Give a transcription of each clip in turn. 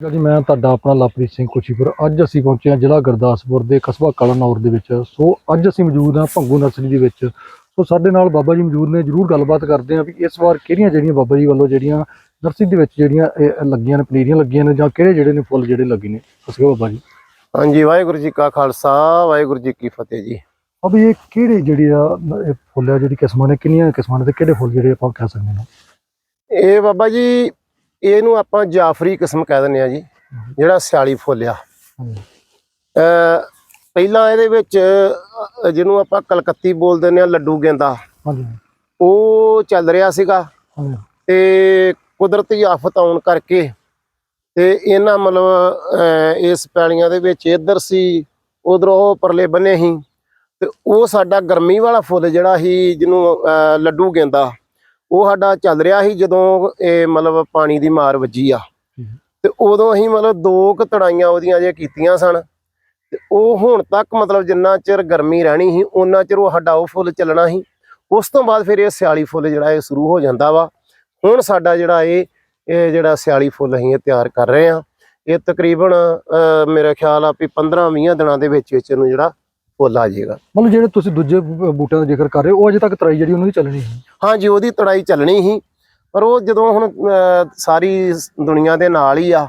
ਆ ਜੀ ਮੈਂ ਤੁਹਾਡਾ ਆਪਣਾ ਲਵਪ੍ਰੀਤ ਸਿੰਘ ਕੋਚੀਪੁਰ ਅੱਜ ਅਸੀਂ ਪਹੁੰਚੇ ਹਾਂ ਜ਼ਿਲ੍ਹਾ ਗੁਰਦਾਸਪੁਰ ਦੇ ਕਸਬਾ ਕਲਾਨੌਰ ਦੇ ਵਿੱਚ। ਸੋ ਅੱਜ ਅਸੀਂ ਮੌਜੂਦ ਹਾਂ ਭੰਗੂ ਨਰਸਰੀ ਦੇ ਵਿੱਚ। ਸੋ ਸਾਡੇ ਨਾਲ ਬਾਬਾ ਜੀ ਮੌਜੂਦ ਨੇ ਜਰੂਰ ਗੱਲਬਾਤ ਕਰਦੇ ਹਾਂ ਵੀ ਇਸ ਵਾਰ ਕਿਹੜੀਆਂ ਜਿਹੜੀਆਂ ਬਾਬਾ ਜੀ ਵੱਲੋਂ ਜਿਹੜੀਆਂ ਨਰਸਰੀ ਦੇ ਵਿੱਚ ਜਿਹੜੀਆਂ ਇਹ ਲੱਗੀਆਂ ਨੇ ਪਨੀਰੀਆਂ ਲੱਗੀਆਂ ਨੇ ਜਾਂ ਕਿਹੜੇ ਜਿਹੜੇ ਨੇ ਫੁੱਲ ਜਿਹੜੇ ਲੱਗੇ ਨੇ। ਦੱਸੋ ਬਾਬਾ ਜੀ। ਹਾਂਜੀ ਵਾਹਿਗੁਰੂ ਜੀ ਕਾ ਖਾਲਸਾ ਵਾਹਿਗੁਰੂ ਜੀ ਕੀ ਫਤਿਹ ਜੀ। ਅਬ ਇਹ ਕਿਹੜੇ ਜਿਹੜੀ ਆ ਇਹ ਫੁੱਲ ਆ ਜਿਹੜੀ ਕਿਸਮਾਂ ਨੇ ਕਿੰਨੀਆਂ ਕਿਸਮਾਂ ਨੇ ਤੇ ਕਿਹੜੇ ਫੁੱਲ ਜਿਹੜੇ ਆਪਾਂ ਕਹਿ ਸਕਦੇ ਹਾਂ? ਇਹ ਬਾਬਾ ਜੀ ਇਹਨੂੰ ਆਪਾਂ ਜਾਫਰੀ ਕਿਸਮ ਕਹਿ ਦਿੰਦੇ ਆ ਜੀ ਜਿਹੜਾ ਸਿਆਲੀ ਫੁੱਲ ਆ। ਹਾਂਜੀ ਅਹ ਪਹਿਲਾਂ ਇਹਦੇ ਵਿੱਚ ਜਿਹਨੂੰ ਆਪਾਂ ਕਲਕੱਤੀ ਬੋਲ ਦਿੰਦੇ ਆ ਲੱਡੂ ਗੇਂਦਾ। ਉਹ ਚੱਲ ਰਿਹਾ ਸੀਗਾ। ਤੇ ਕੁਦਰਤੀ ਆਫਤ ਆਉਣ ਕਰਕੇ ਤੇ ਇਹਨਾਂ ਮਤਲਬ ਇਸ ਪੈਲੀਆਂ ਦੇ ਵਿੱਚ ਇੱਧਰ ਸੀ ਉਧਰੋਂ ਪਰਲੇ ਬੰਨੇ ਸੀ। ਤੇ ਉਹ ਸਾਡਾ ਗਰਮੀ ਵਾਲਾ ਫੁੱਲ ਜਿਹੜਾ ਸੀ ਜਿਹਨੂੰ ਲੱਡੂ ਗੇਂਦਾ। ਉਹ ਸਾਡਾ ਚੱਲ ਰਿਹਾ ਸੀ ਜਦੋਂ ਇਹ ਮਤਲਬ ਪਾਣੀ ਦੀ ਮਾਰ ਵੱਜੀ ਆ। ਤੇ ਉਦੋਂ ਅਸੀਂ ਮਤਲਬ ਦੋ ਕੁ ਤੜਾਈਆਂ ਉਹਦੀਆਂ ਜੇ ਕੀਤੀਆਂ ਸਨ। ਤੇ ਉਹ ਹੁਣ ਤੱਕ ਮਤਲਬ ਜਿੰਨਾ ਚਿਰ ਗਰਮੀ ਰਹਿਣੀ ਸੀ ਉਹਨਾਂ ਚਿਰ ਉਹ ਸਾਡਾ ਉਹ ਫੁੱਲ ਚੱਲਣਾ ਸੀ। ਉਸ ਤੋਂ ਬਾਅਦ ਫਿਰ ਇਹ ਸਿਆਲੀ ਫੁੱਲ ਜਿਹੜਾ ਇਹ ਸ਼ੁਰੂ ਹੋ ਜਾਂਦਾ ਵਾ। ਹੁਣ ਸਾਡਾ ਜਿਹੜਾ ਇਹ ਇਹ ਜਿਹੜਾ ਸਿਆਲੀ ਫੁੱਲ ਅਸੀਂ ਇਹ ਤਿਆਰ ਕਰ ਰਹੇ ਆ ਇਹ ਤਕਰੀਬਨ ਮੇਰਾ ਖਿਆਲ ਆ ਵੀ 15-20 ਦਿਨਾਂ ਦੇ ਵਿੱਚ ਵਿੱਚ ਇਹਨੂੰ ਜਿਹੜਾ ਫੁੱਲ ਆ ਜਾਏਗਾ। ਮਤਲਬ ਜਿਹੜੇ ਤੁਸੀਂ ਦੂਜੇ ਬੂਟਿਆਂ ਦਾ ਜ਼ਿਕਰ ਕਰ ਰਹੇ ਹੋ ਉਹ ਅਜੇ ਤੱਕ ਤਰਾਈ ਜਿਹੜੀ ਉਹਨਾਂ ਦੀ ਚੱਲਣੀ ਹੈ ਹਾਂਜੀ ਉਹਦੀ ਤੜਾਈ ਚੱਲਣੀ ਸੀ। ਪਰ ਉਹ ਜਦੋਂ ਹੁਣ ਸਾਰੀ ਸ- ਦੁਨੀਆ ਦੇ ਨਾਲ ਹੀ ਆ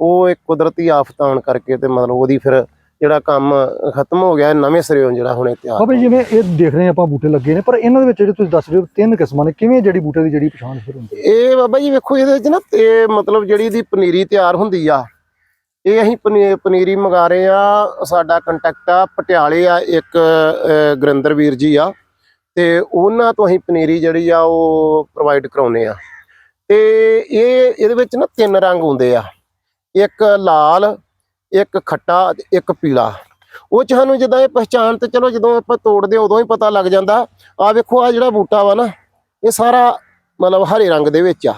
ਉਹ ਇੱਕ ਕੁਦਰਤੀ ਆਫਤ ਆਉਣ ਕਰਕੇ ਤੇ ਮਤਲਬ ਉਹਦੀ ਫਿਰ ਜਿਹੜਾ ਕੰਮ ਖਤਮ ਹੋ ਗਿਆ ਨਵੇਂ ਸਿਰਿਓਂ ਜਿਹੜਾ ਹੁਣ ਤਿਆਰ ਬਾਬਾ ਜਿਵੇਂ ਇਹ ਦੇਖ ਰਹੇ ਆਪਾਂ ਬੂਟੇ ਲੱਗੇ ਨੇ ਪਰ ਇਹਨਾਂ ਦੇ ਵਿੱਚ ਜਿਹੜੇ ਤੁਸੀਂ ਦੱਸ ਰਹੇ ਹੋ ਤਿੰਨ ਕਿਸਮਾਂ ਨੇ ਕਿਵੇਂ ਜਿਹੜੀ ਬੂਟੇ ਦੀ ਜਿਹੜੀ ਪਛਾਣ ਫਿਰ ਹੁੰਦੀ ਇਹ ਬਾਬਾ ਜੀ ਵੇਖੋ ਇਹਦੇ ਵਿੱਚ ਨਾ ਇਹ ਮਤਲਬ ਜਿਹੜੀ ਇਹਦੀ ਪਨੀਰੀ ਤਿਆਰ ਹੁੰਦੀ ਆ ਇਹ ਅਸੀਂ ਪਨੀ- ਪਨੀਰੀ ਮੰਗਾ ਰਹੇ ਆ ਸਾਡਾ ਕੰਟੈਕਟ ਆ ਪਟਿਆਲੇ ਆ ਇੱਕ ਅਹ, ਗੁਰਿੰਦਰ ਵੀਰ ਜੀ ਆ ਤੇ ਉਹਨਾਂ ਤੋਂ ਅਸੀਂ ਪਨੀਰੀ ਜਿਹੜੀ ਆ ਉਹ ਪ੍ਰੋਵਾਈਡ ਕਰਾਉਨੇ ਆ। ਤੇ ਇਹ ਇਹਦੇ ਵਿੱਚ ਨਾ ਤਿੰਨ ਰੰਗ ਹੁੰਦੇ ਆ ਇੱਕ ਲਾਲ ਇੱਕ ਖੱਟਾ ਤੇ ਇੱਕ ਪੀਲਾ। ਉਹ ਚ ਸਾਨੂੰ ਜਦੋਂ ਇਹ ਪਛਾਣ ਤੇ ਚਲੋ ਜਦੋਂ ਆਪਾਂ ਤੋੜਦੇ ਹਾਂ, ਉਦੋਂ ਹੀ ਪਤਾ ਲੱਗ ਜਾਂਦਾ ਆ ਵੇਖੋ ਆ ਜਿਹੜਾ ਬੂਟਾ ਵਾ ਨਾ ਇਹ ਸਾਰਾ ਮਤਲਬ ਹਰੇ ਰੰਗ ਦੇ ਵਿੱਚ ਆ।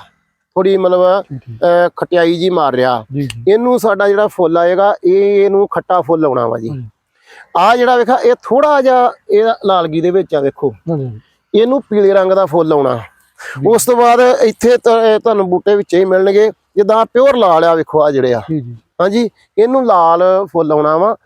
ਥੋੜੀ ਮਤਲਬ ਅਹ, ਖਟਿਆਈ ਜੀ ਮਾਰ ਰਿਹਾ। ਜੀ ਜੀ। ਇਹਨੂੰ ਸਾਡਾ ਜਿਹੜਾ ਫੁੱਲ ਆਏਗਾ ਇਹ ਇਹਨੂੰ ਖੱਟਾ ਫੁੱਲ ਆਉਣਾ ਵਾ ਜੀ। ਹਾਂਜੀ। ਆ ਜਿਹੜਾ ਵੇਖਾ ਇਹ ਥੋੜਾ ਜਿਹਾ ਇਹ ਲਾਲਗੀ ਦੇ ਵਿੱਚ ਆ ਵੇਖੋ। ਹਾਂਜੀ ਇਹਨੂੰ ਪੀਲੇ ਰੰਗ ਦਾ ਫੁੱਲ ਆਉਣਾ। ਉਸ ਤੋਂ ਬਾਅਦ ਇੱਥੇ ਤ- ਤੁਹਾਨੂੰ ਬੂਟੇ ਵਿੱਚ ਹੀ ਮਿਲਣਗੇ। ਜਿੱਦਾਂ ਪਿਓਰ ਲਾਲ ਆ ਵੇਖੋ ਆ ਜਿਹੜੇ ਆ। ਜੀ ਜੀ। ਹਾਂਜੀ ਇਹਨੂੰ ਲਾਲ ਫੁੱਲ ਆਉਣਾ ਵਾ।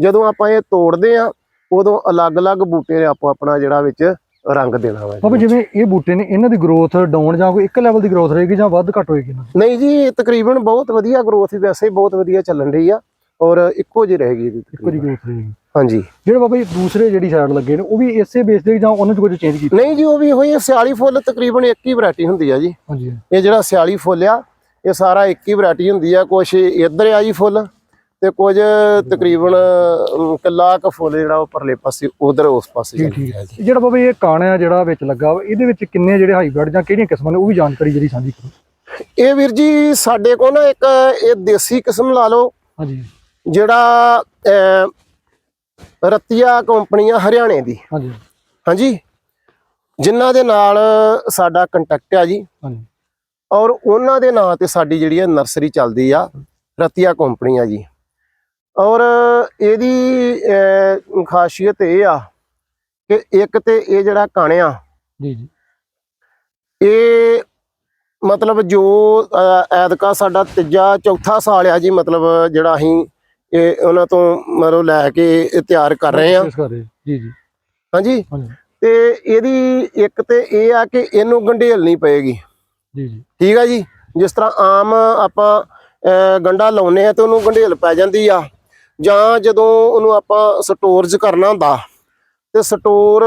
ਜਦੋਂ ਆਪਾਂ ਇਹ ਤੋੜਦੇ ਆ ਉਦੋਂ ਅਲੱਗ-ਅਲੱਗ ਬੂਟੇ ਨੇ ਆਪੋ ਆਪਣਾ ਜਿਹੜਾ ਵਿੱਚ ਰੰਗ ਦੇਣਾ ਵਾ ਬਾਬਾ ਜੀ। ਜਿਵੇਂ ਇਹ ਬੂਟੇ ਨੇ ਇਹਨਾਂ ਦੀ ਗਰੋਥ ਡਾਊਨ ਜਾਂ ਕੋਈ ਇੱਕ ਲੈਵਲ ਦੀ ਗਰੋਥ ਰਹੇਗੀ ਜਾਂ ਵੱਧ ਘੱਟ ਹੋਏਗੀ ਨਹੀਂ ਜੀ ਤਕਰੀਬਨ ਬਹੁਤ ਵਧੀਆ ਗਰੋਥ ਵੈਸੇ ਹੀ ਬਹੁਤ ਵਧੀਆ ਚੱਲਣ ਰਹੀ ਆ ਔਰ ਇੱਕੋ ਜਿਹੀ ਰਹੇਗੀ ਇਹਦੀ ਇੱਕੋ ਜਿਹੀ। ਗਰੋਥ ਰਹੇਗੀ। ਹਾਂਜੀ। ਜਿਹੜੇ ਬਾਬਾ ਜੀ ਦੂਸਰੇ ਜਿਹੜੀ ਸਾਈਡ ਲੱਗੇ ਨੇ ਉਹ ਵੀ ਇਸੇ ਬੇਸ ਦੇ ਜਾਂ ਉਹਨਾਂ 'ਚ ਕੁਝ ਚੇਂਜ ਕੀਤਾ? ਨਹੀਂ ਜੀ ਉਹ ਵੀ ਹੋਈ ਸਿਆਲੀ ਫੁੱਲ ਤਕਰੀਬਨ ਇੱਕ ਹੀ ਵੈਰਾਈਟੀ ਹੁੰਦੀ ਆ ਜੀ। ਹਾਂਜੀ। ਇਹ ਜਿਹੜਾ ਸਿਆਲੀ ਫੁੱਲ ਆ ਇਹ ਸਾਰਾ ਇੱਕ ਹੀ ਵੈਰਾਈਟੀ ਹੁੰਦੀ ਆ ਕੁਛ ਇੱਧਰ ਆ ਜੀ ਫੁੱਲ ਤੇ ਕੁਝ ਤਕਰੀਬਨ ਕਿੱਲਾ ਕ ਫੁੱਲ ਜਿਹੜਾ ਉਹ ਪਰਲੇ ਪਾਸੇ ਉਧਰ ਉਸ ਪਾਸੇ ਜਾਂਦੀ ਜਿਹੜਾ ਬਾਬਾ ਇਹ ਕਾਣਾ ਜਿਹੜਾ ਵਿੱਚ ਲੱਗਾ ਵਾ ਇਹਦੇ ਵਿੱਚ ਕਿੰਨੇ ਜਿਹੜੇ ਹਾਈਬ੍ਰਿਡ ਜਾਂ ਕਿਹੜੀਆਂ ਕਿਸਮਾਂ ਨੇ ਉਹ ਵੀ ਜਾਣਕਾਰੀ ਜਿਹੜੀ ਸਾਂਝੀ ਕਰੋ। ਇਹ ਵੀਰ ਜੀ ਸਾਡੇ ਕੋਲ ਨਾ ਇੱਕ ਇਹ ਦੇਸੀ ਕਿਸਮ ਲਾ ਲਓ। ਹਾਂਜੀ। ਜਿਹੜਾ ਰਤੀਆ ਕੰਪਨੀ ਆ ਹਰਿਆਣੇ ਦੀ। ਹਾਂਜੀ। ਹਾਂਜੀ? ਜਿਨ੍ਹਾਂ ਦੇ ਨਾਲ ਸਾਡਾ ਕੰਟੈਕਟ ਆ ਜੀ। ਹਾਂਜੀ। ਔਰ ਉਹਨਾਂ ਦੇ ਨਾਂ ਤੇ ਸਾਡੀ ਜਿਹੜੀ ਹੈ ਨਰਸਰੀ ਚੱਲਦੀ ਆ ਰਤੀਆ ਕੰਪਨੀ ਆ ਜੀ। ਔਰ ਇਹਦੀ ਖਾਸੀਅਤ ਇਹ ਆ ਕਿ ਇੱਕ ਤੇ ਇਹ ਜਿਹੜਾ ਕਾਣਿਆ ਜੀ ਜੀ। ਇਹ ਮਤਲਬ ਜੋ ਐਤਕਾ ਸਾਡਾ ਤੀਜਾ ਚੌਥਾ ਸਾਲ ਆ ਜੀ ਮਤਲਬ ਜਿਹੜਾ ਅਸੀਂ ਇਹ ਉਹਨਾਂ ਤੋਂ ਮਤਲਬ ਲੈ ਕੇ ਤਿਆਰ ਕਰ ਰਹੇ ਆ ਜੀ ਜੀ। ਹਾਂਜੀ? ਤੇ ਇਹਦੀ ਇੱਕ ਤੇ ਇਹ ਆ ਕਿ ਇਹਨੂੰ ਗੰਢੇਲ ਨਹੀਂ ਪਏਗੀ। ਜੀ ਜੀ। ਠੀਕ ਆ ਜੀ? ਜਿਸ ਤਰ੍ਹਾਂ ਆਮ ਆਪਾਂ ਗੰਢਾ ਲਾਉਨੇ ਆ ਤੇ ਉਹਨੂੰ ਗੰਢੇਲ ਪੈ ਜਾਂਦੀ ਆ। ਜਾਂ ਜਦੋਂ ਉਹਨੂੰ ਆਪਾਂ ਸਟੋਰਜ ਕਰਨਾ ਹੁੰਦਾ ਤੇ ਸਟੋਰ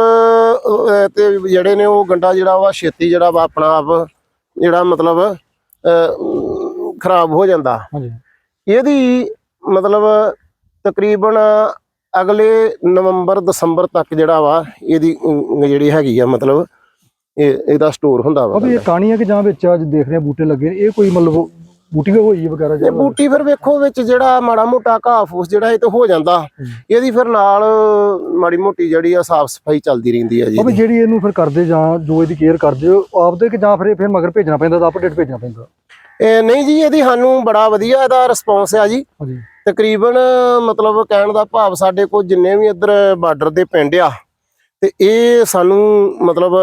ਤੇ ਜਿਹੜੇ ਨੇ ਉਹ ਗੰਢਾ ਜਿਹੜਾ ਵਾ ਛੇਤੀ ਜਿਹੜਾ ਵਾ ਆਪਣਾ ਆਪ ਜਿਹੜਾ ਮਤਲਬ ਖਰਾਬ ਹੋ ਜਾਂਦਾ। ਹਾਂਜੀ। ਇਹਦੀ ਮਤਲਬ ਤਕਰੀਬਨ ਅਗਲੇ ਨਵੰਬਰ ਦਸੰਬਰ ਤੱਕ ਜਿਹੜਾ ਵਾ ਇਹਦੀ ਜਿਹੜੀ ਹੈਗੀ ਆ ਮਤਲਬ ਇਹ ਇਹਦਾ ਸਟੋਰ ਹੁੰਦਾ ਵਾ। ਬਾਬਾ ਇਹ ਕਾਣੀਆਂ ਕਿ ਜਾਂ ਵਿੱਚ ਅੱਜ ਦੇਖ ਰਹੇ ਬੂਟੇ ਲੱਗੇ ਇਹ ਕੋਈ ਮਤਲਬ ਬੂਟੀਆਂ ਹੋਈ ਵਗੈਰਾ ਜਾਂ ਬੂਟੀ ਫਿਰ ਵੇਖੋ ਵਿੱਚ ਜਿਹੜਾ ਮਾੜਾ ਮੋਟਾ ਘਾਹ ਫੂਸ ਜਿਹੜਾ ਇਹ ਤੇ ਹੋ ਜਾਂਦਾ। ਇਹਦੀ ਫਿਰ ਨਾਲ ਮਾੜੀ ਮੋਟੀ ਜਿਹੜੀ ਆ ਸਾਫ਼ ਸਫ਼ਾਈ ਚੱਲਦੀ ਰਹਿੰਦੀ ਆ ਜੀ। ਇਹਦੀ। ਜਿਹੜੀ ਇਹਨੂੰ ਫਿਰ ਕਰਦੇ ਜਾਂ ਜੋ ਇਹਦੀ ਕੇਅਰ ਕਰਦੇ ਹੋ ਆਪਦੇ ਕਿ ਜਾਂ ਫਿਰ ਫਿਰ ਮਗਰ ਭੇਜਣਾ ਪੈਂਦਾ ਤਾਂ ਅਪਡੇਟ ਭੇਜਣਾ ਪੈਂਦਾ? ਇਹ ਨਹੀਂ ਜੀ ਇਹਦੀ ਸਾਨੂੰ ਬੜਾ ਵਧੀਆ ਇਹਦਾ ਰਿਸਪੌਂਸ ਆ ਜੀ। ਤਕਰੀਬਨ ਮਤਲਬ ਕਹਿਣ ਦਾ ਭਾਵ ਸਾਡੇ ਕੋਲ ਜਿੰਨੇ ਵੀ ਇੱਧਰ ਬਾਰਡਰ ਦੇ ਪਿੰਡ ਆ ਤੇ ਇਹ ਸਾਨੂੰ ਮਤਲਬ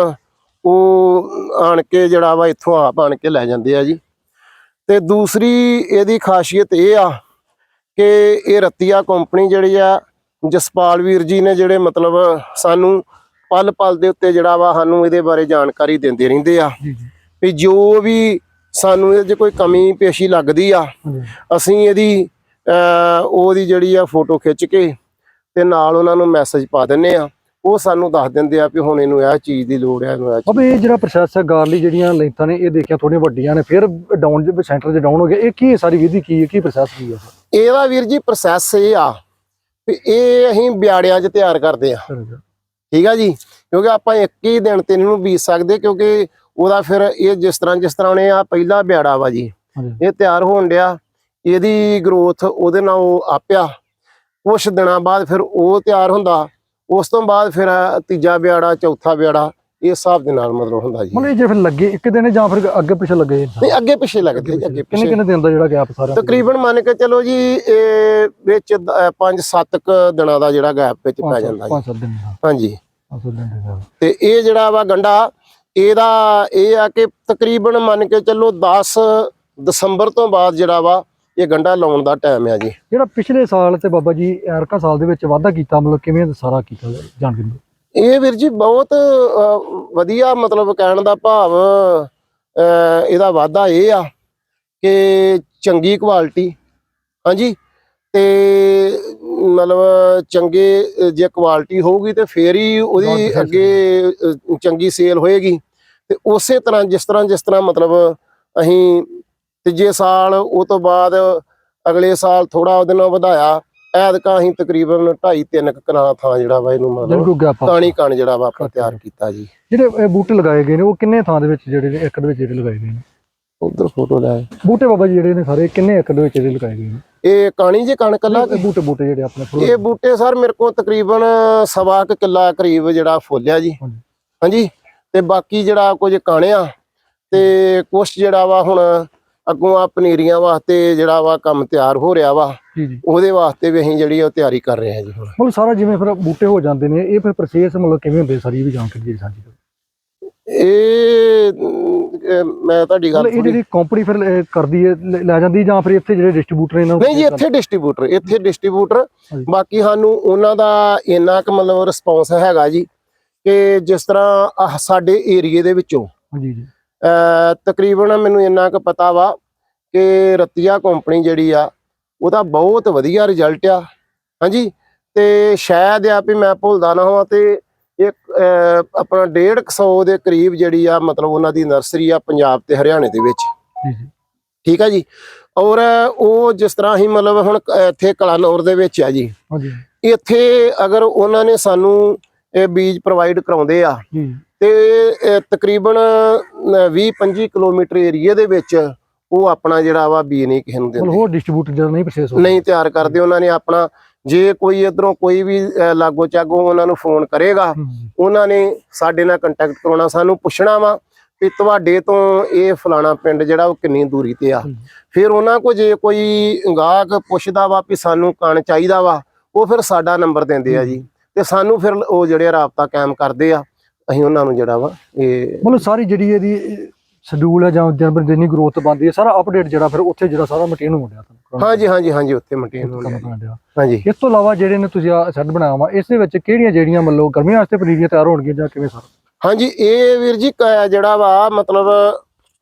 ਉਹ ਆਣ ਕੇ ਜਿਹੜਾ ਵਾ ਇੱਥੋਂ ਆਪ ਆਣ ਕੇ ਲੈ ਜਾਂਦੇ ਆ ਜੀ। ਤੇ ਦੂਸਰੀ ਇਹਦੀ ਖਾਸੀਅਤ ਇਹ ਆ ਕਿ ਇਹ ਰਤੀਆ ਕੰਪਨੀ ਜਿਹੜੀ ਆ ਜਸਪਾਲ ਵੀਰ ਜੀ ਨੇ ਜਿਹੜੇ ਮਤਲਬ ਸਾਨੂੰ ਪਲ ਪਲ ਦੇ ਉੱਤੇ ਜਿਹੜਾ ਵਾ ਸਾਨੂੰ ਇਹਦੇ ਬਾਰੇ ਜਾਣਕਾਰੀ ਦਿੰਦੇ ਰਹਿੰਦੇ ਆ। ਵੀ ਜੋ ਵੀ ਸਾਨੂੰ ਇਹਦੇ 'ਚ ਕੋਈ ਕਮੀ ਪੇਸ਼ੀ ਲੱਗਦੀ ਆ ਅਸੀਂ ਇਹਦੀ ਉਹਦੀ ਜਿਹੜੀ ਆ ਫੋਟੋ ਖਿੱਚ ਕੇ ਤੇ ਨਾਲ ਉਹਨਾਂ ਨੂੰ ਮੈਸੇਜ ਪਾ ਦਿੰਨੇ ਆ। ਉਹ ਸਾਨੂੰ ਦੱਸ ਦਿੰਦੇ ਆ ਵੀ ਹੁਣ ਇਹਨੂੰ ਇਹ ਚੀਜ਼ ਦੀ ਲੋੜ ਹੈ ਇਹਨੂੰ ਇਹ ਚੀਜ਼- ਅਬ ਇਹ ਜਿਹੜਾ ਪ੍ਰੋਸੈਸ ਹੈ ਗਾਰਲੀ ਜਿਹੜੀਆਂ ਲੈਂਥਾਂ ਨੇ ਇਹ ਦੇਖਿਆ ਥੋੜੀਆਂ ਵੱਡੀਆਂ ਨੇ ਫਿਰ ਡਾਊਨ ਦੇ ਸੈਂਟਰ 'ਚ ਡਾਊਨ ਹੋ ਗਿਆ। ਇਹ ਕੀ ਹੈ ਸਾਰੀ ਵਿਧੀ ਕੀ ਹੈ ਕੀ ਪ੍ਰੋਸੈਸ ਕੀ ਹੈ? ਇਹਦਾ ਵੀਰ ਜੀ ਪ੍ਰੋਸੈਸ ਇਹ ਆ ਵੀ ਇਹ ਅਸੀਂ ਬਿਆੜਿਆਂ 'ਚ ਤਿਆਰ ਕਰਦੇ ਆ। ਸਰ ਠੀਕ ਆ ਜੀ? ਕਿਉਂਕਿ ਆਪਾਂ ਇੱਕ ਹੀ ਦਿਨ ਤੇ ਇਹਨੂੰ ਬੀਜ ਸਕਦੇ ਕਿਉਂਕਿ ਉਹਦਾ ਫਿਰ ਇਹ ਜਿਸ ਤਰ੍ਹਾਂ ਜਿਸ ਤਰ੍ਹਾਂ ਉਹਨੇ ਆ ਪਹਿਲਾ ਬਿਆੜਾ ਵਾ ਜੀ ਹਾਂਜੀ। ਇਹ ਤਿਆਰ ਹੋਣ ਡਿਆ। ਇਹਦੀ ਗਰੋਥ ਉਹਦੇ ਨਾਲ ਉਹ ਆਪਿਆ। ਕੁਛ ਦਿਨਾਂ ਬਾਅਦ ਫਿਰ ਉਹ ਤਿਆਰ ਹੁੰਦਾ। ਉਸ ਤੋਂ ਬਾਅਦ ਫਿਰ ਤੀਜਾ ਬਿਆੜਾ ਚੌਥਾ ਬਿਆੜਾ ਇਸ ਹਿਸਾਬ ਦੇ ਨਾਲ ਮਤਲਬ ਹੁੰਦਾ ਜੀ। ਮਤਲਬ ਜੇ ਫਿਰ ਲੱਗੇ ਇੱਕ ਦਿਨ ਜਾਂ ਫਿਰ ਅੱਗੇ ਪਿੱਛੇ ਲੱਗੇ? ਨਹੀਂ ਅੱਗੇ ਪਿੱਛੇ ਲੱਗਦੇ ਅੱਗੇ ਪਿੱਛੇ। ਕਿੰਨੇ ਦਿਨ ਦਾ ਜਿਹੜਾ ਗੈਪ ਸਾਰਾ ਤਕਰੀਬਨ ਮੰਨ ਕੇ ਚਲੋ ਜੀ ਇਹ ਵਿੱਚ 5-7 ਦਿਨਾਂ ਦਾ ਜਿਹੜਾ ਗੈਪ ਵਿੱਚ ਪੈ ਜਾਂਦਾ ਜੀ। ਪੰਜ ਸੱਤ ਦਿਨ ਦਾ ਹਾਂਜੀ। ਤੇ ਇਹ ਜਿਹੜਾ ਵਾ ਗੰਡਾ ਇਹਦਾ ਇਹ ਆ ਕਿ ਤਕਰੀਬਨ ਮੰਨ ਕੇ ਚੱਲੋ 10 ਦਸੰਬਰ ਤੋਂ ਬਾਅਦ ਜਿਹੜਾ ਵਾ ਇਹ ਗੰਡਾ ਲਾਉਣ ਦਾ ਟਾਈਮ ਆ ਜੀ ਜਿਹੜਾ ਪਿਛਲੇ ਸਾਲ ਤੇ ਬਾਬਾ ਜੀ ਐਰਕਾ ਸਾਲ ਦੇ ਵਿੱਚ ਵਾਧਾ ਕੀਤਾ ਮਤਲਬ ਕਿਵੇਂ ਸਾਰਾ ਕੀਤਾ ਜਾਣਕਾਰੀ। ਇਹ ਵੀਰ ਜੀ ਬਹੁਤ ਵਧੀਆ ਮਤਲਬ ਕਹਿਣ ਦਾ ਭਾਵ ਇਹਦਾ ਵਾਧਾ ਇਹ ਆ ਕਿ ਚੰਗੀ ਕੁਆਲਿਟੀ ਹਾਂਜੀ ਤੇ ਮਤਲਬ ਚੰਗੇ ਜੇ ਕੁਆਲਿਟੀ ਹੋਊਗੀ ਤੇ ਫੇਰ ਹੀ ਉਹਦੀ ਅੱਗੇ ਚੰਗੀ ਸੇਲ ਹੋਏਗੀ ਤੇ ਉਸੇ ਤਰ੍ਹਾਂ ਜਿਸ ਤਰ੍ਹਾਂ ਜਿਸ ਤਰ੍ਹਾਂ ਮਤਲਬ ਅਸੀਂ ਤੀਜੇ ਸਾਲ ਉਹ ਤੋਂ ਬਾਅਦ ਅਗਲੇ ਸਾਲ ਥੋੜਾ ਉਹਦੇ ਨਾਲ ਵਧਾਇਆ। ਐਤਕਾਂ ਅਸੀਂ ਤਕਰੀਬਨ 2.5 3 ਕਨਾਲ ਥਾਂ ਜਿਹੜਾ ਵਾ ਇਹਨੂੰ ਮਤਲਬ ਤਾਣੀ ਕਣ ਜਿਹੜਾ ਵਾ ਆਪਾਂ ਤਿਆਰ ਕੀਤਾ ਜੀ। ਜਿਹੜੇ ਬੂਟੇ ਲਗਾਏ ਗਏ ਨੇ ਉਹ ਕਿੰਨੇ ਥਾਂ ਦੇ ਵਿੱਚ ਜਿਹੜੇ ਏਕੜ ਦੇ ਵਿੱਚ ਜਿਹੜੇ ਲਗਾਏ ਗਏ ਨੇ? ਉਧਰ ਫੋਟੋ ਲੈ ਆਏ। ਬੂਟੇ ਬਾਬਾ ਜੀ ਜਿਹੜੇ ਨੇ ਸਾਰੇ ਕਿੰਨੇ ਏਕੜ ਦੇ ਵਿੱਚ ਜਿਹੜੇ ਲਗਾਏ ਗਏ ਨੇ? ਇਹ ਕਾਣੀ ਜੇ ਕਣਕ ਲਾ ਇਹ ਬੂਟੇ ਬੂਟੇ ਜਿਹੜੇ ਆਪਣੇ ਇਹ ਬੂਟੇ ਸਰ ਮੇਰੇ ਕੋਲ ਤਕਰੀਬਨ ਸਵਾ ਕੁ ਕਿੱਲਾ ਕਰੀਬ ਜਿਹੜਾ ਫੁੱਲਿਆ ਜੀ। ਹਾਂਜੀ। ਤੇ ਬਾਕੀ ਜਿਹੜਾ ਕੁਝ ਕਾਣਿਆ ਤੇ ਕੁਛ ਜਿਹੜਾ ਵਾ ਹੁਣ ਅੱਗੋਂ ਆ ਪਨੀਰੀਆਂ ਵਾਸਤੇ ਜਿਹੜਾ ਵਾ ਕੰਮ ਤਿਆਰ ਹੋ ਰਿਹਾ ਵਾ ਉਹਦੇ ਵਾਸਤੇ ਵੀ ਅਸੀਂ ਜਿਹੜੀ ਉਹ ਤਿਆਰੀ ਕਰ ਰਹੇ ਹਾਂ ਜੀ ਹੁਣ। ਮਤਲਬ ਸਾਰਾ ਜਿਵੇਂ ਫਿਰ ਬੂਟੇ ਹੋ ਜਾਂਦੇ ਨੇ ਇਹ ਫਿਰ ਪ੍ਰੋਸੈਸ ਮਤਲਬ ਕਿਵੇਂ ਹੁੰਦੇ ਸਾਰੀ ਵੀ ਜਾਣਕਾਰੀ ਜਿਹੜੀ ਸਾਂਝੀ ਕਰੋ। ਇਹ ਮੈਂ ਤੁਹਾਡੀ ਗੱਲ ਇਹ ਜਿਹੜੀ ਕੰਪਨੀ ਫਿਰ ਕਰਦੀ ਹੈ ਲੈ ਜਾਂਦੀ ਜਾਂ ਫਿਰ ਇੱਥੇ ਜਿਹੜੇ ਡਿਸਟ੍ਰੀਬਿਊਟਰ ਇਹਨਾਂ ਨੂੰ ਨਹੀਂ ਜੀ ਇੱਥੇ ਡਿਸਟ੍ਰੀਬਿਊਟਰ ਇੱਥੇ ਡਿਸਟ੍ਰੀਬਿਊਟਰ। ਬਾਕੀ ਸਾਨੂੰ ਉਹਨਾਂ ਦਾ ਇੰਨਾ ਕੁ ਮਤਲਬ ਰਿਸਪੌਂਸ ਹੈਗਾ ਜੀ ਕਿ ਜਿਸ ਤਰ੍ਹਾਂ ਸਾਡੇ ਏਰੀਏ ਦੇ ਵਿੱਚੋਂ ਜੀ ਜੀ। ਤਕਰੀਬਨ ਮੈਨੂੰ ਇੰਨਾ ਕੁ ਪਤਾ ਵਾ ਕਿ ਰਤੀਆ ਕੰਪਨੀ ਜਿਹੜੀ ਆ ਉਹਦਾ ਬਹੁਤ ਵਧੀਆ ਰਿਜ਼ਲਟ ਆ। ਹਾਂਜੀ ਤੇ ਸ਼ਾਇਦ ਆ ਵੀ ਮੈਂ ਭੁੱਲਦਾ ਨਾ ਹੋਵਾਂ ਤੇ ਇੱਕ ਆਪਣਾ 150 ਦੇ ਕਰੀਬ ਜਿਹੜੀ ਆ ਮਤਲਬ ਉਹਨਾਂ ਦੀ ਨਰਸਰੀ ਆ ਪੰਜਾਬ ਤੇ ਹਰਿਆਣੇ ਦੇ ਵਿੱਚ। ਠੀਕ ਆ ਜੀ? ਔਰ ਉਹ ਜਿਸ ਤਰ੍ਹਾਂ ਹੀ ਮਤਲਬ ਹੁਣ ਇੱਥੇ ਕਲਾਨੌਰ ਦੇ ਵਿੱਚ ਆ ਜੀ। ਹਾਂਜੀ। ਇੱਥੇ ਅਗਰ ਉਹਨਾਂ ਨੇ ਸਾਨੂੰ ਇਹ ਬੀਜ ਪ੍ਰੋਵਾਈਡ ਕਰਾਉਂਦੇ ਆ ਤੇ ਤਕਰੀਬਨ 20-25 ਕਿਲੋਮੀਟਰ ਏਰੀਏ ਦੇ ਵਿੱਚ ਉਹ ਆਪਣਾ ਜਿਹੜਾ ਵਾ ਬੀ ਨਹੀਂ ਕਿਸੇ ਨੂੰ ਦਿੰਦੇ। ਹੋਰ ਡਿਸਟ੍ਰੀਬਿਊਟਰ ਜਿਹੜਾ ਨਹੀਂ ਪ੍ਰੋਸੈਸ ਹੋ ਨਹੀਂ ਤਿਆਰ ਕਰਦੇ ਉਹਨਾਂ ਨੇ ਆਪਣਾ ਜੇ ਕੋਈ ਇਧਰੋਂ ਕੋਈ ਵੀ ਲਾਗੋ ਚਾਗੋ ਉਹਨਾਂ ਨੂੰ ਫੋਨ ਕਰੇਗਾ ਉਹਨਾਂ ਨੇ ਸਾਡੇ ਨਾਲ ਕੰਟੈਕਟ ਕਰਾਉਣਾ ਸਾਨੂੰ ਪੁੱਛਣਾ ਵਾ ਵੀ ਤੁਹਾਡੇ ਤੋਂ ਇਹ ਫਲਾਣਾ ਪਿੰਡ ਜਿਹੜਾ ਉਹ ਕਿੰਨੀ ਦੂਰੀ ਤੇ ਆ। ਫਿਰ ਉਹਨਾਂ ਕੋ ਜੇ ਕੋਈ ਗਾਹਕ ਪੁੱਛਦਾ ਵਾ ਵੀ ਸਾਨੂੰ ਕਣ ਚਾਹੀਦਾ ਵਾ ਉਹ ਫਿਰ ਸਾਡਾ ਨੰਬਰ ਦਿੰਦੇ ਆ ਜੀ। ਤੇ ਸਾਨੂੰ ਫਿਰ ਉਹ ਜਿਹੜੇ ਰਾਬਤਾ ਕਾਇਮ ਕਰਦੇ ਆ। ਅਸੀਂ ਉਹਨਾਂ ਨੂੰ ਜਿਹੜਾ ਵਾ ਇਹ ਮਤਲਬ ਸਾਰੀ ਜਿਹੜੀ ਇਹਦੀ ਸ਼ਡਿਊਲ ਹੈ ਜਾਂ ਜਨਵਰੀ ਜਿੰਨੀ ਗਰੋਥ ਬੰਦੀ ਹੈ ਸਾਰਾ ਅਪਡੇਟ ਜਿਹੜਾ ਫਿਰ ਉੱਥੇ ਜਿਹੜਾ ਸਾਰਾ ਮੇਨਟੇਨ ਹੋ ਗਿਆ ਤੁਹਾਨੂੰ ਹਾਂਜੀ ਹਾਂਜੀ ਹਾਂਜੀ ਉੱਥੇ ਮੇਨਟੇਨ ਹੋ ਡਿਆ। ਹਾਂਜੀ। ਇਸ ਤੋਂ ਇਲਾਵਾ ਜਿਹੜੇ ਨੇ ਤੁਸੀਂ ਆ ਸੈੱਟ ਬਣਾਇਆ ਵਾ ਇਸ ਦੇ ਵਿੱਚ ਕਿਹੜੀਆਂ ਜਿਹੜੀਆਂ ਮਤਲਬ ਗਰਮੀਆਂ ਵਾਸਤੇ ਪਨੀਰੀਆਂ ਤਿਆਰ ਹੋਣਗੀਆਂ ਜਾਂ ਕਿਵੇਂ ਸਾਰਾ? ਹਾਂਜੀ ਇਹ ਵੀਰ ਜੀ ਜਿਹੜਾ ਵਾ ਮਤਲਬ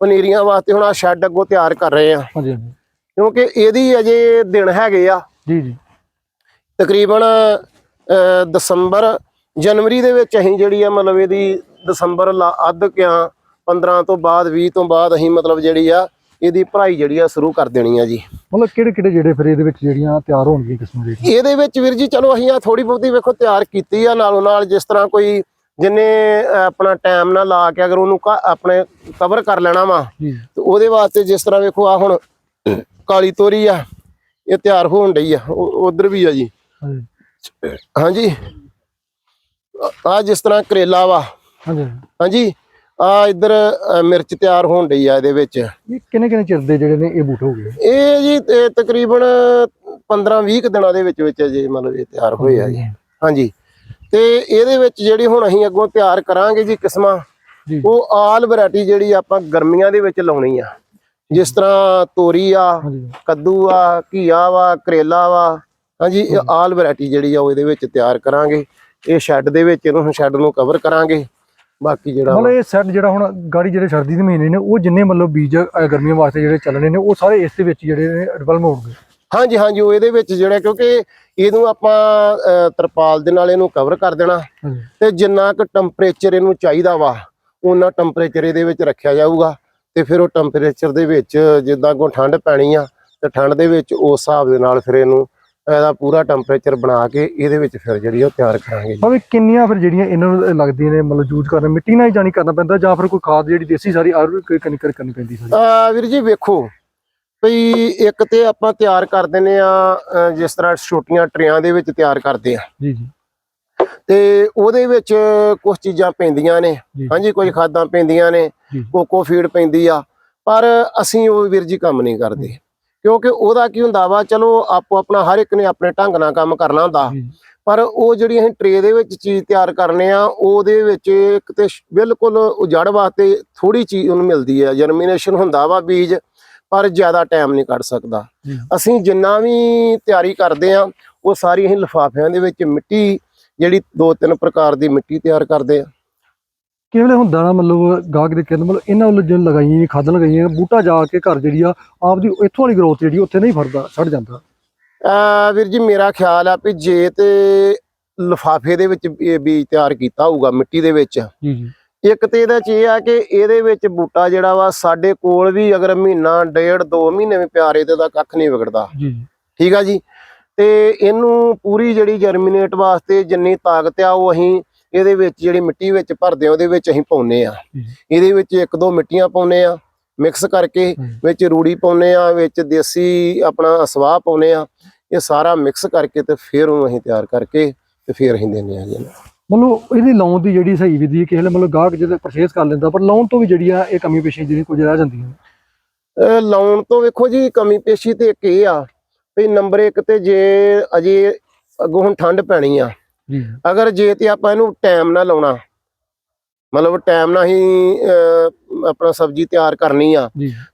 ਪਨੀਰੀਆਂ ਵਾਸਤੇ ਹੁਣ ਆ ਸ਼ੈੱਡ ਅੱਗੋਂ ਤਿਆਰ ਕਰ ਰਹੇ ਆ। ਹਾਂਜੀ ਹਾਂਜੀ। ਕਿਉਂਕਿ ਇਹਦੀ ਅਜੇ ਦਿਨ ਹੈਗੇ ਆ। ਜੀ ਜੀ। ਤਕਰੀਬਨ ਦਸੰਬਰ ਜਨਵਰੀ ਦੇ ਵਿੱਚ ਅਸੀਂ ਜਿਹੜੀ ਆ ਮਤਲਬ ਇਹਦੀ ਦਸੰਬਰ ਅੱਧ ਕਿਆ 15 ਤੋਂ ਬਾਅਦ 20 ਤੋਂ ਬਾਅਦ ਅਸੀਂ ਮਤਲਬ ਜਿਹੜੀ ਆ ਇਹਦੀ ਭਰਾਈ ਜਿਹੜੀ ਆ ਸ਼ੁਰੂ ਕਰ ਦੇਣੀ ਆ ਜੀ। ਮਤਲਬ ਕਿਹੜੇ ਕਿਹੜੇ ਜਿਹੜੇ ਫਿਰ ਇਹਦੇ ਵਿੱਚ ਜਿਹੜੀਆਂ ਤਿਆਰ ਹੋਣਗੀਆਂ ਕਿਸਮ ਦੇ? ਇਹਦੇ ਵਿੱਚ ਵੀਰ ਜੀ ਚਲੋ ਅਸੀਂ ਆ ਥੋੜੀ ਬਹੁਤੀ ਵੇਖੋ ਤਿਆਰ ਕੀਤੀ ਆ ਨਾਲੋਂ ਨਾਲ ਜਿਸ ਤਰ੍ਹਾਂ ਕੋਈ ਜਿੰਨੇ ਆਪਣਾ ਟਾਈਮ ਨਾਲ ਲਾ ਕੇ ਅਗਰ ਉਹਨੂੰ ਆਪਣੇ ਕਵਰ ਕਰ ਲੈਣਾ ਵਾ ਤੇ ਉਹਦੇ ਵਾਸਤੇ ਜਿਸ ਤਰ੍ਹਾਂ ਵੇਖੋ ਆ ਹੁਣ ਕਾਲੀ ਤੋਰੀ ਆ ਇਹ ਤਿਆਰ ਹੋਣ ਡਈ ਆ ਉਧਰ ਵੀ ਆ ਜੀ। ਹਾਂਜੀ। ਆ ਜਿਸ ਤਰ੍ਹਾਂ ਕਰੇਲਾ ਵਾ। ਹਾਂਜੀ। ਹਾਂਜੀ ਆ ਇੱਧਰ ਅ, ਮਿਰਚ ਤਿਆਰ ਹੋਣ ਡਈ ਆ ਇਹਦੇ ਵਿੱਚ। ਇਹ ਕਿੰਨੇ ਕਿੰਨੇ ਚਿਰ ਦੇ ਜਿਹੜੇ ਨੇ ਇਹ ਬੂਟ ਹੋ ਗਏ? ਇਹ ਜੀ ਇਹ ਤਕਰੀਬਨ 15-20 ਦਿਨਾਂ ਦੇ ਵਿੱਚ ਵਿੱਚ ਜੇ ਮਤਲਬ ਇਹ ਤਿਆਰ ਹੋਏ ਆ ਜੀ। ਹਾਂਜੀ। ਤੇ ਇਹਦੇ ਵਿੱਚ ਜਿਹੜੀ ਹੁਣ ਅਸੀਂ ਅੱਗੋਂ ਤਿਆਰ ਕਰਾਂਗੇ ਜੀ ਕਿਸਮਾਂ ਜੀ। ਉਹ ਆਲ ਵੈਰਾਈਟੀ ਜਿਹੜੀ ਆਪਾਂ ਗਰਮੀਆਂ ਦੇ ਵਿੱਚ ਲਾਉਣੀ ਆ। ਜਿਸ ਤਰ੍ਹਾਂ ਤੋਰੀ ਆ ਹਾਂਜੀ। ਕੱਦੂ ਆ ਘੀਆ ਵਾ ਕਰੇਲਾ ਵਾ। ਹਾਂਜੀ ਇਹ ਆਲ ਵੈਰਾਈਟੀ ਜਿਹੜੀ ਆ ਉਹ ਇਹਦੇ ਵਿੱਚ ਤਿਆਰ ਕਰਾਂਗੇ। ਇਹ ਸ਼ੈੱਡ ਦੇ ਵਿੱਚ ਇਹਨੂੰ ਸ਼ੈੱਡ ਨੂੰ ਕਵਰ ਕਰਾਂਗੇ। ਬਾਕੀ ਜਿਹੜਾ ਮਤਲਬ ਇਹ ਸੈੱਟ ਜਿਹੜਾ ਹੁਣ ਗਾੜੀ ਜਿਹੜੇ ਸਰਦੀ ਦੇ ਮਹੀਨੇ ਨੇ ਉਹ ਜਿੰਨੇ ਮਤਲਬ ਬੀਜ ਗਰਮੀਆਂ ਵਾਸਤੇ ਜਿਹੜੇ ਚੱਲਣੇ ਨੇ ਉਹ ਸਾਰੇ ਇਸ ਦੇ ਵਿੱਚ ਜਿਹੜੇ ਨੇ ਡਿਵੈਲਪ ਹੋਣਗੇ। ਹਾਂਜੀ ਹਾਂਜੀ ਉਹ ਇਹਦੇ ਵਿੱਚ ਜਿਹੜਾ ਕਿਉਂਕਿ ਇਹਨੂੰ ਆਪਾਂ ਅਹ, ਤਰਪਾਲ ਦੇ ਨਾਲ ਇਹਨੂੰ ਕਵਰ ਕਰ ਦੇਣਾ। ਹਾਂਜੀ। ਤੇ ਜਿੰਨਾ ਕੁ ਟੈਂਪਰੇਚਰ ਇਹਨੂੰ ਚਾਹੀਦਾ ਵਾ ਉਹਨਾਂ ਟੈਂਪਰੇਚਰ ਇਹਦੇ ਵਿੱਚ ਰੱਖਿਆ ਜਾਊਗਾ। ਤੇ ਫਿਰ ਉਹ ਟੈਂਪਰੇਚਰ ਦੇ ਵਿੱਚ ਜਿੱਦਾਂ ਕੋ ਠੰਡ ਪੈਣੀ ਆ ਤੇ ਠੰਡ ਦੇ ਵਿੱਚ ਉਸ ਹਿਸਾਬ ਦੇ ਨਾਲ ਫਿਰ ਇਹਨੂੰ ਇਹਦਾ ਪੂਰਾ ਟੈਂਪਰੇਚਰ ਬਣਾ ਕੇ ਇਹਦੇ ਵਿੱਚ ਫਿਰ ਜਿਹੜੀ ਉਹ ਤਿਆਰ ਕਰਾਂਗੇ। ਭਾਵੇਂ ਕਿੰਨੀਆਂ ਫਿਰ ਜਿਹੜੀਆਂ ਇਹਨਾਂ ਨੂੰ ਲੱਗਦੀਆਂ ਨੇ ਮਤਲਬ ਯੂਜ਼ ਕਰਨਾ ਮਿੱਟੀ ਨਾਲ ਹੀ ਜਾਣੀ ਕਰਨਾ ਪੈਂਦਾ ਜਾਂ ਫਿਰ ਕੋਈ ਖਾਦ ਜਿਹੜੀ ਦੇਸੀ ਸਾਰੀ ਆਯੁਰਵੈਦਿਕ ਕਰਨੀ ਕਰਨੀ ਪੈਂਦੀ ਸਾਰੀ ਅਹ ਵੀਰ ਜੀ ਵੇਖੋ ਭਈ ਇੱਕ ਤੇ ਆਪਾਂ ਤਿਆਰ ਕਰ ਦਿੰਨੇ ਆ ਜਿਸ ਤਰ੍ਹਾਂ ਛੋਟੀਆਂ ਟਰੇਆਂ ਦੇ ਵਿੱਚ ਤਿਆਰ ਕਰਦੇ ਆ ਜੀ ਜੀ ਤੇ ਉਹਦੇ ਵਿੱਚ ਕੁਝ ਚੀਜ਼ਾਂ ਪੈਂਦੀਆਂ ਨੇ। ਹਾਂਜੀ ਕੁਝ ਖਾਦਾਂ ਪੈਂਦੀਆਂ ਨੇ। ਕੋਕੋ ਫੀਡ ਪੈਂਦੀ ਆ ਪਰ ਅਸੀਂ ਉਹ ਵੀਰ ਜੀ ਕੰਮ ਨਹੀਂ ਕਰਦੇ ਕਿਉਂਕਿ ਉਹਦਾ ਕੀ ਹੁੰਦਾ ਵਾ ਚਲੋ ਆਪੋ ਆਪਣਾ ਹਰ ਇੱਕ ਨੇ ਆਪਣੇ ਢੰਗ ਨਾਲ ਕੰਮ ਕਰਨਾ ਹੁੰਦਾ। ਪਰ ਉਹ ਜਿਹੜੀ ਅਸੀਂ ਟਰੇ ਦੇ ਵਿੱਚ ਚੀਜ਼ ਤਿਆਰ ਕਰਨੇ ਆ ਉਹਦੇ ਵਿੱਚ ਇੱਕ ਤੇ ਬਿਲਕੁਲ ਉਜੜ ਵਾਸਤੇ ਥੋੜੀ ਚੀਜ਼ ਉਹਨੂੰ ਮਿਲਦੀ ਹੈ ਜਰਮੀਨੇਸ਼ਨ ਹੁੰਦਾ ਵਾ ਬੀਜ ਪਰ ਜ਼ਿਆਦਾ ਟਾਈਮ ਨਹੀਂ ਕੱਢ ਸਕਦਾ। ਅਸੀਂ ਜਿੰਨਾ ਵੀ ਤਿਆਰੀ ਕਰਦੇ ਆ ਉਹ ਸਾਰੀ ਅਸੀਂ ਲਿਫਾਫਿਆਂ ਦੇ ਵਿੱਚ ਮਿੱਟੀ ਜਿਹੜੀ ਦੋ ਤਿੰਨ ਪ੍ਰਕਾਰ ਦੀ ਮਿੱਟੀ ਤਿਆਰ ਕਰਦੇ ਆ। ਕਿਵੇਂ ਹੁੰਦਾ ਨਾ ਮਤਲਬ ਗਾਹਕ ਦੇ ਕਹਿੰਦੇ ਮਤਲਬ ਇਹਨਾਂ ਵੱਲੋਂ ਜਿਵੇਂ ਲਗਾਈਆਂ ਖਾਦਾਂ ਲਗਾਈਆਂ ਬੂਟਾ ਜਾ ਕੇ ਘਰ ਜਿਹੜੀ ਆ ਆਪਦੀ ਇੱਥੋਂ ਵਾਲੀ ਗਰੋਥ ਜਿਹੜੀ ਉੱਥੇ ਨਹੀਂ ਫਰਦਾ ਛੱਡ ਜਾਂਦਾ। ਅਹ ਵੀਰ ਜੀ ਮੇਰਾ ਖਿਆਲ ਆ ਵੀ ਜੇ ਤੇ ਲਿਫਾਫੇ ਦੇ ਵਿੱਚ ਇਹ ਬੀਜ ਤਿਆਰ ਕੀਤਾ ਹੋਊਗਾ ਮਿੱਟੀ ਦੇ ਵਿੱਚ। ਜੀ ਜੀ। ਇੱਕ ਤੇ ਇਹਦਾ ਚ ਇਹ ਆ ਕਿ ਇਹਦੇ ਵਿੱਚ ਬੂਟਾ ਜਿਹੜਾ ਵਾ ਸਾਡੇ ਕੋਲ ਵੀ ਅਗਰ ਮਹੀਨਾ ਡੇਢ ਦੋ ਮਹੀਨੇ ਵੀ ਪਿਆਰੇ ਤੇ ਦਾ ਕੱਖ ਨਹੀਂ ਵਿਗੜਦਾ। ਜੀ ਠੀਕ ਆ ਜੀ? ਤੇ ਇਹਨੂੰ ਪੂਰੀ ਜਿਹੜੀ ਜਰਮੀਨੇਟ ਵਾਸਤੇ ਜਿੰਨੀ ਤਾਕਤ ਆ ਉਹ ਅਸੀਂ ਇਹਦੇ ਵਿੱਚ ਜਿਹੜੀ ਮਿੱਟੀ ਵਿੱਚ ਭਰਦੇ ਆ ਉਹਦੇ ਵਿੱਚ ਅਸੀਂ ਪਾਉਨੇ ਆ। ਇਹਦੇ ਵਿੱਚ ਇੱਕ ਦੋ ਮਿੱਟੀਆਂ ਪਾਉਨੇ ਆ ਮਿਕਸ ਕਰਕੇ। ਵਿੱਚ ਰੂੜੀ ਪਾਉਨੇ ਆ ਵਿੱਚ ਦੇਸੀ ਆਪਣਾ ਸਵਾਹ ਪਾਉਨੇ ਆ ਇਹ ਸਾਰਾ ਮਿਕਸ ਕਰਕੇ ਤੇ ਫਿਰ ਉਹਨੂੰ ਅਸੀਂ ਤਿਆਰ ਕਰਕੇ ਤੇ ਫਿਰ ਅਸੀਂ ਦਿੰਦੇ ਆ ਜੀ। ਮਤਲਬ ਇਹਦੀ ਲਾਉਣ ਦੀ ਜਿਹੜੀ ਸਹੀ ਵਿਧੀ ਹੈ ਕਿਸੇ ਵੇਲੇ ਮਤਲਬ ਗਾਹਕ ਜਿਹਦੇ ਪਰਚੇਸ ਕਰ ਲੈਂਦਾ ਪਰ ਲਾਉਣ ਤੋਂ ਵੀ ਜਿਹੜੀ ਆ ਇਹ ਕਮੀ ਪੇਸ਼ੀ ਜਿਹੜੀ ਕੁਝ ਰਹਿ ਜਾਂਦੀਆਂ ਨੇ ਇਹ ਲਾਉਣ ਤੋਂ ਵੇਖੋ ਜੀ ਕਮੀ ਪੇਸ਼ੀ ਤੇ ਇੱਕ ਇਹ ਆ ਵੀ ਨੰਬਰ 1 ਤੇ ਜੇ ਅਜੇ ਅੱਗੋਂ ਹੁਣ ਠੰਡ ਪੈਣੀ ਆ ਅਗਰ ਜੇ ਤੇ ਆਪਾਂ ਇਹਨੂੰ ਟਾਈਮ ਨਾਲ ਲਾਉਣਾ ਮਤਲਬ ਟਾਈਮ ਨਾਲ ਹੀ ਆਪਣਾ ਸਬਜ਼ੀ ਤਿਆਰ ਕਰਨੀ ਆ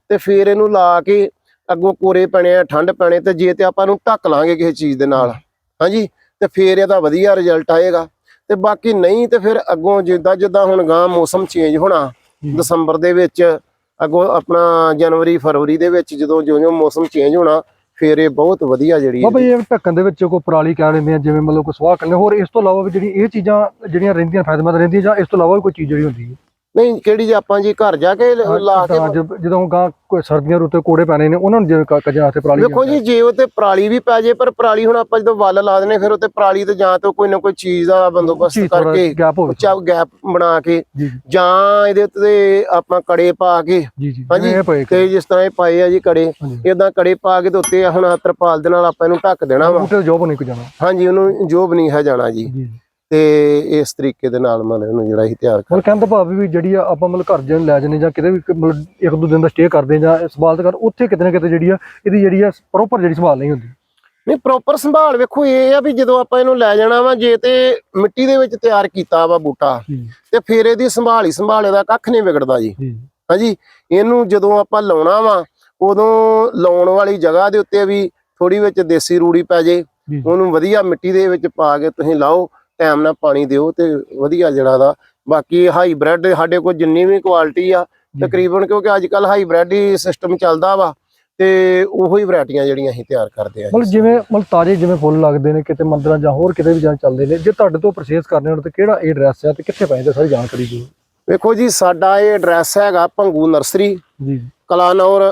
ਤੇ ਫਿਰ ਇਹਨੂੰ ਲਾ ਕੇ ਅੱਗੋਂ ਕੋਰੇ ਪੈਣੇ ਆ ਠੰਡ ਪੈਣੇ ਤੇ ਜੇ ਤੇ ਆਪਾਂ ਇਹਨੂੰ ਢੱਕ ਲਾਂਗੇ ਕਿਸੇ ਚੀਜ਼ ਦੇ ਨਾਲ ਹਾਂਜੀ ਤੇ ਫਿਰ ਇਹਦਾ ਵਧੀਆ ਰਿਜ਼ਲਟ ਆਏਗਾ। ਤੇ ਬਾਕੀ ਨਹੀਂ ਤੇ ਫਿਰ ਅੱਗੋਂ ਜਿੱਦਾਂ ਜਿੱਦਾਂ ਹੁਣ ਗਾਂ ਮੌਸਮ ਚੇਂਜ ਹੋਣਾ। ਦਸੰਬਰ ਦੇ ਵਿੱਚ ਅੱਗੋਂ ਆਪਣਾ ਜਨਵਰੀ ਫਰਵਰੀ ਦੇ ਵਿੱਚ ਜਦੋਂ ਜਿਉਂ-ਜਿਉਂ ਮੌਸਮ ਚੇਂਜ ਹੋਣਾ ਫਿਰ ਇਹ ਬਹੁਤ ਵਧੀਆ ਜਿਹੜੀ ਬਾਬਾ ਇਹ ਢੱਕਣ ਦੇ ਵਿੱਚ ਕੋਈ ਪਰਾਲੀ ਕਹਿ ਲੈਂਦੇ ਆ ਜਿਵੇਂ ਮਤਲਬ ਕੋਈ ਸਵਾਹ ਕਰਨੇ ਹੋਰ ਇਸ ਤੋਂ ਇਲਾਵਾ ਵੀ ਜਿਹੜੀ ਇਹ ਚੀਜ਼ਾਂ ਜਿਹੜੀਆਂ ਰਹਿੰਦੀਆਂ ਫਾਇਦੇਮੰਦ ਰਹਿੰਦੀਆਂ ਜਾਂ ਇਸ ਤੋਂ ਇਲਾਵਾ ਵੀ ਕੋਈ ਚੀਜ਼ ਜਿਹੜੀ ਹੁੰਦੀ ਹੈ? ਨਹੀਂ ਕਿਹੜੀ ਜੇ ਆਪਾਂ ਜੀ ਘਰ ਜਾ ਕੇ ਲ- ਕੇ ਜਦ- ਜਦੋਂ ਗਾਂ ਕੋਈ ਸਰਦੀਆਂ ਰੁੱਤੇ ਕੋੜੇ ਪੈਣੇ ਨੇ ਉਹਨਾਂ ਨੂੰ ਜਿਵੇਂ ਕ- ਵਾਸਤੇ ਪਰਾਲੀ ਵੇਖੋ ਜੀ ਜੇ ਉਹ ਤੇ ਪਰਾਲੀ ਵੀ ਪੈ ਜੇ ਪਰ ਪਰਾਲੀ ਹੁਣ ਆਪਾਂ ਜਦੋਂ ਵੱਲ ਲਾ ਦਨੇ ਫਿਰ ਉਹ ਤੇ ਪਰਾਲੀ ਤੇ ਜਾਂ ਤਾਂ ਕੋਈ ਨਾ ਕੋਈ ਚੀਜ਼ ਦਾ ਬੰਦੋਬਸਤ ਕਰਕੇ ਗੈਪ ਹੋਵੇ। ਉੱਚਾ ਗੈਪ ਬਣਾ ਕੇ ਜੀ ਜਾਂ। ਇਹਦੇ ਉੱਤੇ ਆਪਾਂ ਕੜੇ ਪਾ ਕੇ ਜੀ ਜੀ। ਹਾਂਜੀ, ਜਿਵੇਂ ਇਹ ਪਏ ਤੇ ਜਿਸ ਤਰ੍ਹਾਂ ਇਹ ਪਾਏ ਆ ਜੀ ਕੜੇ ਹਾਂਜੀ। ਇਦਾਂ ਕੜੇ ਪਾ ਕੇ ਤੇ ਉੱਤੇ ਹੁਣ ਆਹ ਤਰਪਾਲ ਦੇ ਨਾਲ ਆਪਾਂ ਇਹਨੂੰ ਢੱਕ ਦੇਣਾ ਵਾ। ਬੂਟੇ ਜੋਬ ਨਹੀਂ ਕੋ ਜਾਣਾ। ਹਾਂਜੀ ਉਹਨੂੰ ਜੋਬ ਨਹੀਂ ਹੈ ਜਾਣਾ ਜੀ ਜੀ। ਤੇ ਇਸ ਤਰੀਕੇ ਦੇ ਨਾਲ ਮਤਲਬ ਇਹਨੂੰ ਜਿਹੜਾ ਅਸੀਂ ਤਿਆਰ ਕਰ ਕਹਿੰਦਾ ਭਾਵ ਵੀ ਜਿਹੜੀ ਆ ਆਪਾਂ ਮਤਲਬ ਘਰ ਜਨ ਲੈ ਜਾਂਦੇ ਜਾਂ ਕਿਤੇ ਵੀ ਮਤਲਬ ਇੱਕ ਦੋ ਦਿਨ ਦਾ ਸਟੇ ਕਰਦੇ ਜਾਂ ਸੰਭਾਲ ਕਰ ਉੱਥੇ ਕਿਤੇ ਨਾ ਕਿਤੇ ਜਿਹੜੀ ਆ ਇਹਦੀ ਜਿਹੜੀ ਆ ਪ੍ਰੋਪਰ ਜਿਹੜੀ ਸੰਭਾਲ ਨਹੀਂ ਹੁੰਦੀ। ਨਹੀਂ ਪ੍ਰੋਪਰ ਸੰਭਾਲ ਵੇਖੋ ਇਹ ਆ ਵੀ ਜਦੋਂ ਆਪਾਂ ਇਹਨੂੰ ਲੈ ਜਾਣਾ ਵਾ ਜੇ ਤੇ ਮਿੱਟੀ ਦੇ ਵਿੱਚ ਤਿਆਰ ਕੀਤਾ ਵਾ ਬੂਟਾ ਤੇ ਫਿਰ ਇਹਦੀ ਸੰਭਾਲ ਹੀ ਸੰਭਾਲ ਇਹਦਾ ਕੱਖ ਨਹੀਂ ਵਿਗੜਦਾ ਜੀ। ਜੀ। ਹਾਂਜੀ ਇਹਨੂੰ ਜਦੋਂ ਆਪਾਂ ਲਾਉਣਾ ਵਾ ਉਦੋਂ ਲਾਉਣ ਵਾਲੀ ਜਗ੍ਹਾ ਦੇ ਉੱਤੇ ਵੀ ਥੋੜੀ ਵਿੱਚ ਦੇਸੀ ਰੂੜੀ ਪੈ ਜੀ। ਉਹਨੂੰ ਵਧੀਆ ਮਿੱਟੀ ਦੇ ਵਿੱਚ ਪਾ ਕੇ ਤੁਸੀਂ ਲਾਓ ਟਾਈਮ ਨਾਲ ਪਾਣੀ ਦਿਓ ਤੇ ਵਧੀਆ ਜਿਹੜਾ ਦਾ। ਬਾਕੀ ਹਾਈਬ੍ਰਿਡ ਸਾਡੇ ਕੋਲ ਜਿੰਨੀ ਵੀ ਕੁਆਲਿਟੀ ਆ ਤਕਰੀਬਨ ਕਿਉਂਕਿ ਅੱਜ ਕੱਲ ਹਾਈਬ੍ਰਿਡ ਹੀ ਸਿਸਟਮ ਚੱਲਦਾ ਵਾ ਤੇ ਉਹੋ ਹੀ ਵੈਰਾਈਟੀਆਂ ਜਿਹੜੀਆਂ ਅਸੀਂ ਤਿਆਰ ਕਰਦੇ ਆ। ਮਤਲਬ ਜਿਵੇਂ ਮਤਲਬ ਤਾਜ਼ੇ ਜਿਵੇਂ ਫੁੱਲ ਲੱਗਦੇ ਨੇ ਕਿਤੇ ਮੰਦਰਾਂ ਜਾਂ ਹੋਰ ਕਿਤੇ ਵੀ ਜਾਂ ਚੱਲਦੇ ਨੇ ਜੇ ਤੁਹਾਡੇ ਤੋਂ ਪਰਚੇਸ ਕਰਨੇ ਹੋਣ ਤੇ ਕਿਹੜਾ ਇਹ ਐਡਰੈਸ ਆ ਤੇ ਕਿੱਥੇ ਪੈਂਦੇ ਸਾਰੀ ਜਾਣਕਾਰੀ ਦਿਓ। ਵੇਖੋ ਜੀ ਸਾਡਾ ਇਹ ਐਡਰੈਸ ਹੈਗਾ ਭੰਗੂ ਨਰਸਰੀ ਜੀ। ਕਲਾਨੌਰ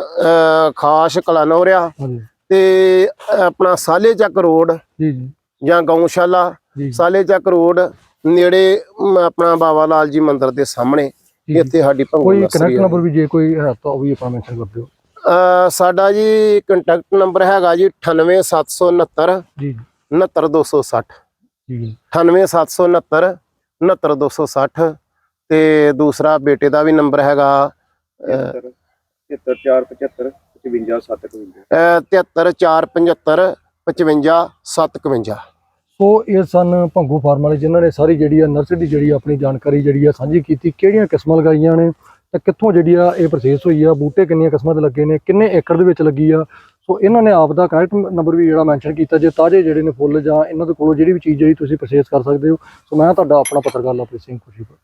ਖਾਸ ਕਲਾਨੌਰ ਆ ਹਾਂਜੀ। ਤੇ ਆਪਣਾ ਸਾਲੇ ਚੱਕ ਰੋਡ ਜੀ ਜੀ। ਜਾਂ ਗਊਸ਼ਾਲਾ ਸਾਲੇ ਚੱਕ ਰੋਡ ਨੇੜੇ ਆਪਣਾ ਬਾਬਾ ਲਾਲ ਜੀ ਮੰਦਿਰ ਦੇ ਸਾਹਮਣੇ। ਇੱਥੇ ਸਾਡੀ ਭੰਗੂ ਕੋਈ ਹੈ। ਨੰਬਰ ਵੀ ਜੇ ਕੋਈ ਹੈ ਤਾਂ ਉਹ ਵੀ ਆਪਣਾ ਮੈਂਸ਼ਨ ਕਰ ਦਿਓ ਸਾਡਾ ਜੀ ਕੰਟੈਕਟ ਨੰਬਰ ਹੈਗਾ ਜੀ 98769 ਜੀ। 69260 ਜੀ ਜੀ। 98769 69260 ਤੇ ਦੂਸਰਾ ਬੇਟੇ ਦਾ ਵੀ ਨੰਬਰ ਹੈਗਾ 7475 55751 73475 55751 ਸੋ ਇਹ ਸਨ ਭੰਗੂ ਫਾਰਮ ਵਾਲੇ ਜਿਨ੍ਹਾਂ ਨੇ ਸਾਰੀ ਜਿਹੜੀ ਆ ਨਰਸਰੀ ਦੀ ਜਿਹੜੀ ਆਪਣੀ ਜਾਣਕਾਰੀ ਜਿਹੜੀ ਆ ਸਾਂਝੀ ਕੀਤੀ, ਕਿਹੜੀਆਂ ਕਿਸਮਾਂ ਲਗਾਈਆਂ ਨੇ ਤਾਂ ਕਿੱਥੋਂ ਜਿਹੜੀ ਆ ਇਹ ਪ੍ਰੋਸੈਸ ਹੋਈ ਆ, ਬੂਟੇ ਕਿੰਨੀਆਂ ਕਿਸਮਾਂ ਦੇ ਲੱਗੇ ਨੇ, ਕਿੰਨੇ ਏਕੜ ਦੇ ਵਿੱਚ ਲੱਗੀ ਆ। ਸੋ ਇਹਨਾਂ ਨੇ ਆਪ ਦਾ ਕਨੈਕਟ ਨੰਬਰ ਵੀ ਜਿਹੜਾ ਮੈਂਸ਼ਨ ਕੀਤਾ, ਜੇ ਤਾਜ਼ੇ ਜਿਹੜੇ ਨੇ ਫੁੱਲ ਜਾਂ ਇਹਨਾਂ ਦੇ ਕੋਲੋਂ ਜਿਹੜੀ ਵੀ ਚੀਜ਼ ਜਿਹੜੀ ਤੁਸੀਂ ਪਰਚੇਸ ਕਰ ਸਕਦੇ ਹੋ। ਸੋ ਮੈਂ ਤੁਹਾਡਾ ਆਪਣਾ ਪੱਤਰਕਾਰ ਲਵਪ੍ਰੀਤ ਸਿੰਘ ਖੁਸ਼ੀਪੁਰ